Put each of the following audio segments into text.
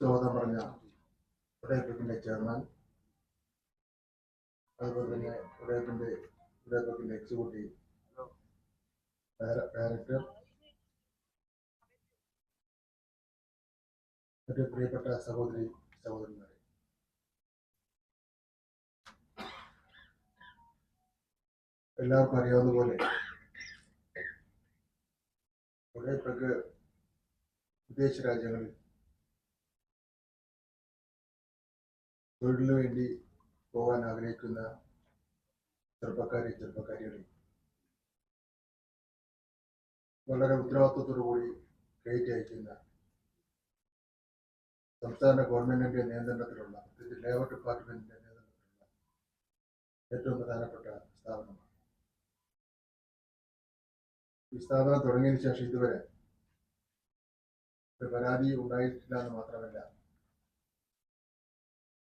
സ്വാഗതം പറഞ്ഞ ഉടയപ്പക്കിന്റെ ചെയർമാൻ അതുപോലെ തന്നെ ഉടയപ്പിന്റെ ഉടയപ്പക്കിന്റെ എക്സിക്യൂട്ടീവ് ഡയറ- ഡയറക്ടർ മറ്റു പ്രിയപ്പെട്ട സഹോദരി സഹോദരന്മാരെ എല്ലാവർക്കും അറിയാവുന്ന പോലെ ഉടയപ്പക്ക് വിദേശ രാജ്യങ്ങളിൽ തൊഴിലിനു വേണ്ടി പോകാൻ ആഗ്രഹിക്കുന്ന ചെറുപ്പക്കാരെ ചെറുപ്പക്കാരികളെ വളരെ ഉത്തരവാദിത്വത്തോടു കൂടി കയറ്റി അയക്കുന്ന സംസ്ഥാന ഗവൺമെന്റിന്റെ നിയന്ത്രണത്തിലുള്ള ലേബർ ഡിപ്പാർട്ട്മെന്റിന്റെ നിയന്ത്രണത്തിലുള്ള ഏറ്റവും പ്രധാനപ്പെട്ട സ്ഥാപനമാണ്. ഈ സ്ഥാപനം തുടങ്ങിയതിനു ശേഷം ഇതുവരെ ഒരു പരാതി ഉണ്ടായിട്ടില്ല എന്ന് മാത്രമല്ല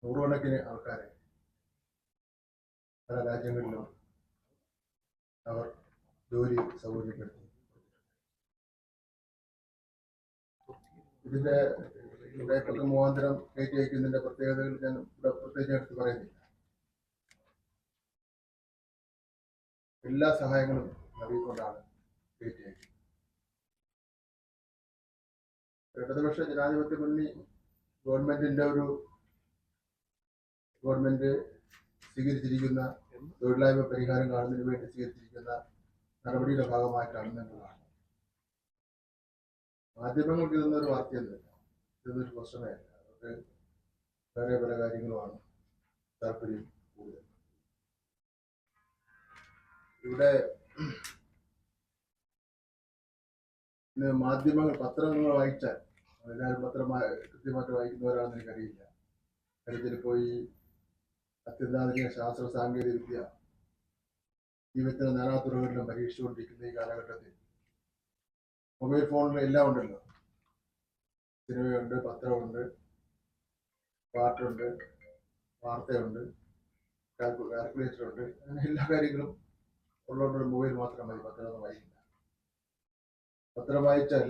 നൂറുകണക്കിന് ആൾക്കാരെ പല രാജ്യങ്ങളിലും അവർ ജോലി സൗകര്യപ്പെടുത്തി. ഇതിന്റെ ഇവിടെ മുഖാന്തരം കയറ്റി അയക്കുന്നതിന്റെ പ്രത്യേകതകൾ ഞാൻ ഇവിടെ പ്രത്യേകിച്ച് എടുത്ത് പറയുന്നില്ല. എല്ലാ സഹായങ്ങളും നൽകിക്കൊണ്ടാണ് കയറ്റി അയക്കുന്നത് ഇടതുപക്ഷ ജനാധിപത്യ മുന്നണി ഗവൺമെന്റിന്റെ ഒരു ഗവൺമെന്റ് സ്വീകരിച്ചിരിക്കുന്ന തൊഴിലില്ലായ്മ പരിഹാരം കാണുന്നതിന് വേണ്ടി സ്വീകരിച്ചിരിക്കുന്ന നടപടിയുടെ ഭാഗമായിട്ടാണ് ഞങ്ങൾ കാണുന്നത്. മാധ്യമങ്ങൾക്ക് ഇതൊന്നൊരു വാർത്തയൊന്നുമില്ല. ഇതൊന്നൊരു പ്രശ്നമേ അല്ല അവർക്ക് വേറെ പല കാര്യങ്ങളുമാണ് താല്പര്യം കൂടുതൽ. ഇവിടെ മാധ്യമങ്ങൾ പത്രങ്ങൾ വായിച്ചാൽ എല്ലാവരും പത്രം കൃത്യമായിട്ട് വായിക്കുന്നവരാണെന്ന് എനിക്കറിയില്ല. കാര്യത്തിൽ പോയി അത്യന്താധുനിക ശാസ്ത്ര സാങ്കേതിക വിദ്യ ജീവിതത്തിന് നാനാതുറകളിലും പരീക്ഷിച്ചുകൊണ്ടിരിക്കുന്ന ഈ കാലഘട്ടത്തിൽ മൊബൈൽ ഫോണിൽ എല്ലാം ഉണ്ടല്ലോ. സിനിമയുണ്ട് പത്രമുണ്ട് പാട്ടുണ്ട് വാർത്തയുണ്ട് കാൽക്കുലേറ്റർ ഉണ്ട് അങ്ങനെ എല്ലാ കാര്യങ്ങളും ഉള്ളതുകൊണ്ട് മൊബൈൽ മാത്രം മതി പത്രമൊന്നും വായിക്കില്ല. പത്രം വായിച്ചാൽ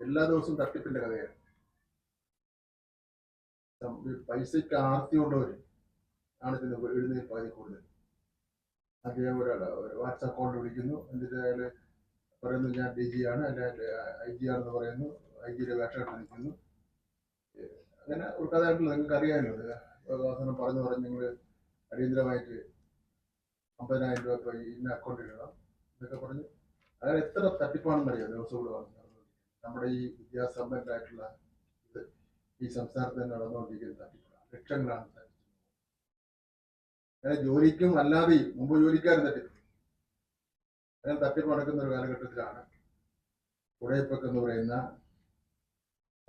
എല്ലാ ദിവസവും തട്ടിപ്പിന്റെ കഥയാണ്. പൈസയ്ക്ക് ആർത്തി കൊണ്ടവർ ആണ് പിന്നെ എഴുന്നേൽ പകുതി കൂടുതൽ. അദ്ദേഹം ഒരാൾ വാട്സാപ്പ് അക്കൗണ്ട് വിളിക്കുന്നു. എന്നിട്ട് അയാൾ പറയുന്നു ഞാൻ ഡി ജി ആണ്. അല്ല ഐ ജി ആണെന്ന് പറയുന്നു. ഐ ജിയുടെ വേഷം നിൽക്കുന്നു അങ്ങനെ ഒരു കഥ നിങ്ങൾക്ക് അറിയാമല്ലോ അവസാനം പറഞ്ഞു പറഞ്ഞ് നിങ്ങൾ അടിയന്തരമായിട്ട് അമ്പതിനായിരം രൂപ ഇപ്പൊ ഇന്ന അക്കൗണ്ടിൽ ഇടണം എന്നൊക്കെ പറഞ്ഞ് അങ്ങനെ എത്ര തട്ടിപ്പാണെന്ന് അറിയാം ദിവസവും നമ്മുടെ ഈ വിദ്യാസമ്പന്നരായിട്ടുള്ള ഇത് ഈ സംസ്ഥാനത്ത് തന്നെ നടന്നുകൊണ്ടിരിക്കുന്ന തട്ടിപ്പാണ്. ലക്ഷങ്ങളാണ് തട്ടിപ്പ്. ജോലിക്കും അല്ലാതെയും മുമ്പ് ജോലിക്കാരും തട്ടിപ്പ് അങ്ങനെ തട്ടിപ്പ് നടക്കുന്ന ഒരു കാലഘട്ടത്തിലാണ്. ഉടയപ്പൊക്കെ എന്ന് പറയുന്ന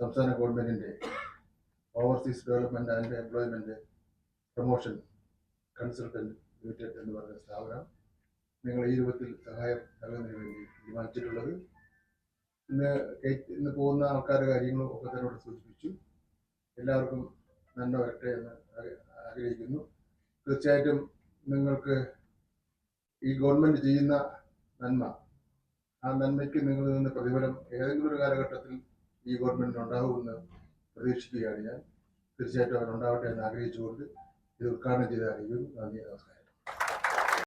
സംസ്ഥാന ഗവൺമെന്റിന്റെ overseas development and employment promotion consultant limited എന്ന് പറയുന്ന സ്ഥാപനം നിങ്ങൾ ഈ രൂപത്തിൽ സഹായം നൽകുന്നതിന് വേണ്ടി തീരുമാനിച്ചിട്ടുള്ളത്. ഇന്ന് ഇന്ന് പോകുന്ന ആൾക്കാരുടെ കാര്യങ്ങളും ഒക്കെ തന്നെ ഇവിടെ സൂചിപ്പിച്ചു. എല്ലാവർക്കും നന്മ വരട്ടെ എന്ന് ആഗ്ര- ആഗ്രഹിക്കുന്നു. തീർച്ചയായിട്ടും നിങ്ങൾക്ക് ഈ ഗവൺമെന്റ് ചെയ്യുന്ന നന്മ ആ നന്മയ്ക്ക് നിങ്ങളിൽ നിന്ന് പ്രതിഫലം ഏതെങ്കിലും ഒരു കാലഘട്ടത്തിൽ ഈ ഗവൺമെന്റിന് ഉണ്ടാകുമെന്ന് പ്രതീക്ഷിക്കുകയാണ് ഞാൻ. തീർച്ചയായിട്ടും അവരുണ്ടാവട്ടെ എന്ന് ആഗ്രഹിച്ചുകൊണ്ട് ഇത് ഉദ്ഘാടനം ചെയ്ത് അറിയിക്കുന്നു നന്ദി നമസ്കാരം.